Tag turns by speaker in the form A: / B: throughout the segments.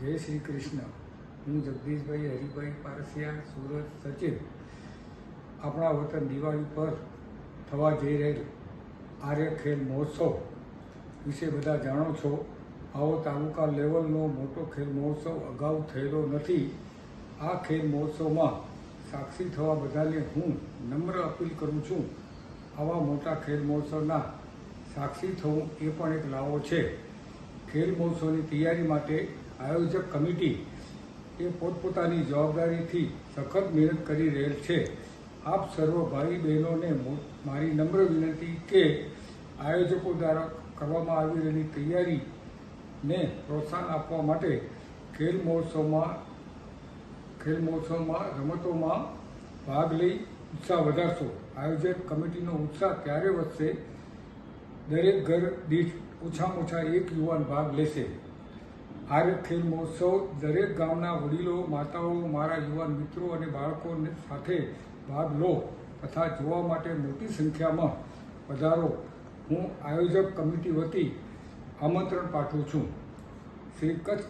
A: જય શ્રી કૃષ્ણ. હું જગદીશભાઈ હરિભાઈ પારસિયા, સુરત સચિવ આપણા વતન દિવાળી પર થવા જઈ રહેલ આર્ય ખેલ મહોત્સવ વિશે બધા જાણો છો. આવો તાલુકા લેવલનો મોટો ખેલ મહોત્સવ અગાઉ થયેલો નથી. આ ખેલ મહોત્સવમાં સાક્ષી થવા બધાને હું નમ્ર અપીલ કરું છું. આવા મોટા ખેલ મહોત્સવના સાક્ષી થવું એ પણ એક લાવો છે. ખેલ મહોત્સવની તૈયારી માટે આયોજક કમિટી એ પોતપોતાની જવાબદારીથી સખત મહેનત કરી રહેલ છે. આપ સર્વ ભાઈ બહેનોને મારી નમ્ર વિનંતી કે આયોજકો દ્વારા કરવામાં આવી રહેલી તૈયારીને પ્રોત્સાહન આપવા માટે ખેલ મહોત્સવમાં ખેલ મહોત્સવમાં, રમતોમાં ભાગ લઈ ઉત્સાહ વધારશો. આયોજક કમિટીનો ઉત્સાહ ત્યારે વધશે. દરેક ઘર દીઠ ઓછામાં ઓછા એક યુવાન ભાગ લેશે. આર્ય ખેલ મહોત્સવ દરેક ગામના વડીલો, માતાઓ, મારા યુવાન મિત્રો અને બાળકો સાથે ભાગ લો તથા જોવા માટે મોટી સંખ્યામાં વધારો હું આયોજક કમિટી વતી આમંત્રણ પાઠવું છું. શ્રી કચ્છ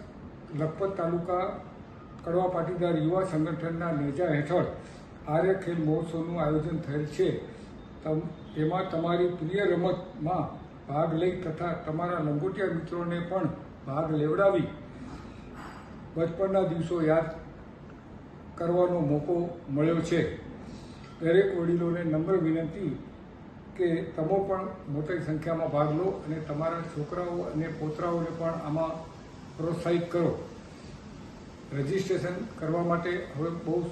A: લખપત તાલુકા કડવા પાટીદાર યુવા સંગઠનના નેજા હેઠળ આર્ય ખેલ મહોત્સવનું આયોજન થયેલ છે. તમ, તેમાં તમારી પ્રિય રમતમાં ભાગ લઈ તથા તમારા લંગોટિયા મિત્રોને પણ ભાગ લેવડાવી બચપનના દિવસો યાદ કરવાનો મોકો મળ્યો છે. દરેક વડીલોને નમ્ર વિનંતી કે તમે પણ મોટી સંખ્યામાં ભાગ લો અને તમારા છોકરાઓ અને પોતરાઓને પણ આમાં પ્રોત્સાહિત કરો. રજિસ્ટ્રેશન કરવા માટે હવે બહુ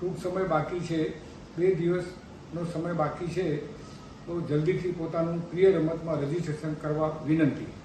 A: ટૂંક સમય બાકી છે. બે દિવસનો સમય બાકી છે. તો જલ્દીથી પોતાનું પ્રિય રમતમાં રજિસ્ટ્રેશન કરવા વિનંતી.